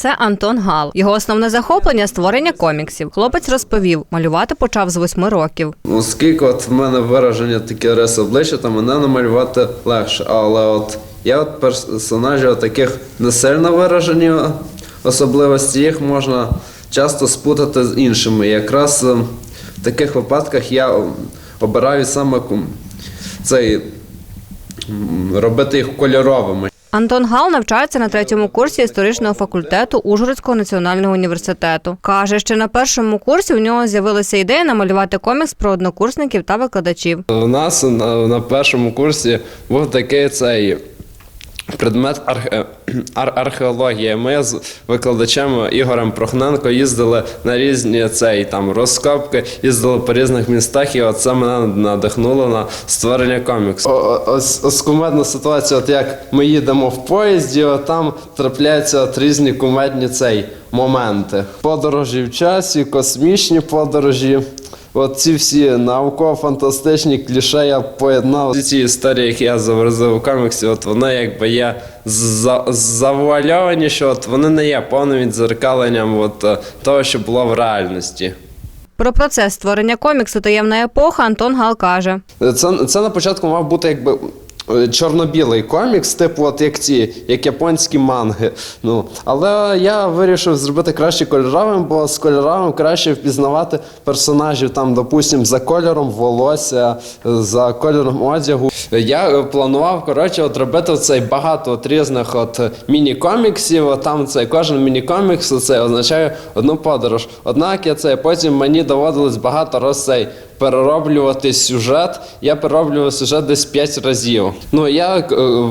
Це Антон Гал. Його основне захоплення створення коміксів. Хлопець розповів, малювати почав з восьми років. Оскільки от в мене вираження таке риси обличчя, то мене намалювати легше. Але от я от персонажів таких не сильно виражені особливості, їх можна часто спутати з іншими. Якраз е, в таких випадках я обираю саме цей робити їх кольоровими. Антон Гал навчається на третьому курсі історичного факультету Ужгородського національного університету. Каже, що на першому курсі у нього з'явилася ідея намалювати комікс про однокурсників та викладачів. У нас на, на першому курсі був такий цей предмет архе- ар- археологія. Ми з викладачем Ігорем Прохненко їздили на різні цей там розкопки, їздили по різних містах, і оце мене надихнуло на створення коміксу. Ось, ось кумедна ситуація, от як ми їдемо в поїзді, от там трапляються от різні кумедні цей моменти. Подорожі в часі, космічні подорожі. От ці всі науково-фантастичні кліше я поєднав. Ці історії, які я заверзив у коміксі, от вони якби є за- завуальовані, що от вони не є повним відзеркаленням от, е, того, що було в реальності. Про процес створення коміксу Таємна епоха Антон Гал каже. Це, це на початку мав бути якби. Е, Чорно-білий комікс, типу, от як ці, як японські манги. Ну, але я вирішив зробити краще кольоровим, бо з кольоровим краще впізнавати персонажів, там, допустим, за кольором волосся, за кольором одягу. Я е, планував, коротше, от робити цей багато от різних от міні-коміксів. Там цей кожен міні-комікс це означає одну подорож. Однак я це потім мені доводилось багато раз цей перероблювати сюжет. Я перероблював сюжет десь 5 разів. Ну я е,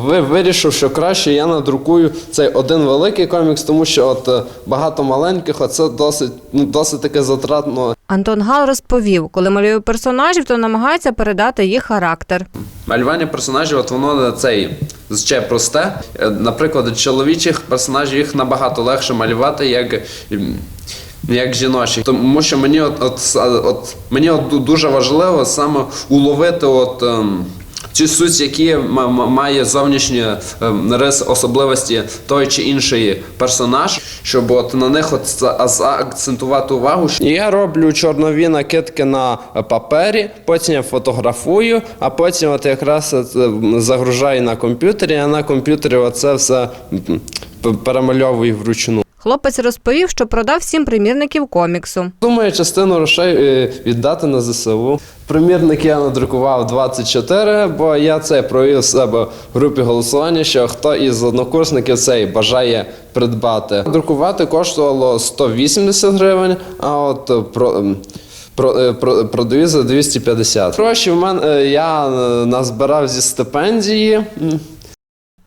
ви- вирішив, що краще я надрукую цей один великий комікс, тому що от е, багато маленьких, оце досить ну досить таке затратно. Антон Гал розповів, коли малює персонажів, то намагається передати їх характер. Малювання персонажів, от воно цей ще просте. Е, Наприклад, чоловічих персонажів їх набагато легше малювати, як. Як жіночі, тому що мені от, от, от мені от дуже важливо саме уловити от ем, цю суть, які має зовнішні ем, риси особливості той чи інший персонаж, щоб от на них от за- заакцентувати увагу. Я роблю чорнові накидки на папері, потім я фотографую, а потім от якраз ем, загружаю на комп'ютері, а на комп'ютері оце все перемальовую вручну. Хлопець розповів, що продав сім примірників коміксу. Думаю, частину грошей е, віддати на ЗСУ. Примірник я надрукував 24, бо я це провів себе в групі голосування, що хто із однокурсників цей бажає придбати. Друкувати коштувало 180 гривень, а от е, е, про, продаю за 250. Гроші в мене я назбирав зі стипендії.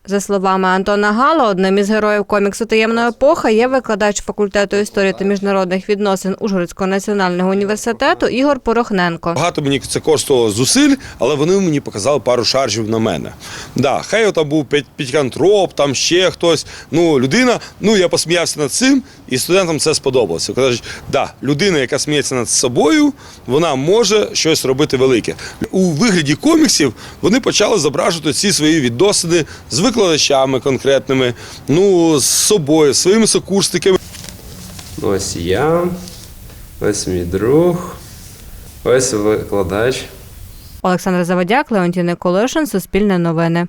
За словами Антона Гала, одним із героїв коміксу Таємна епоха є викладач факультету історії та міжнародних відносин Ужгородського національного університету Ігор Порохненко. Багато мені це коштувало зусиль, але вони мені показали пару шаржів на мене. Да, хай там був п'ятькантроп, там ще хтось. Ну, людина, ну я посміявся над цим, і студентам це сподобалося. Кажуть, да, людина, яка сміється над собою, вона може щось робити велике. У вигляді коміксів вони почали зображувати ці свої відносини з викладачами конкретними, ну, з собою, з своїми сокурсниками. Ось я, ось мій друг, ось викладач. Олександр Заводяк, Леонтій Николишин, Суспільне новини.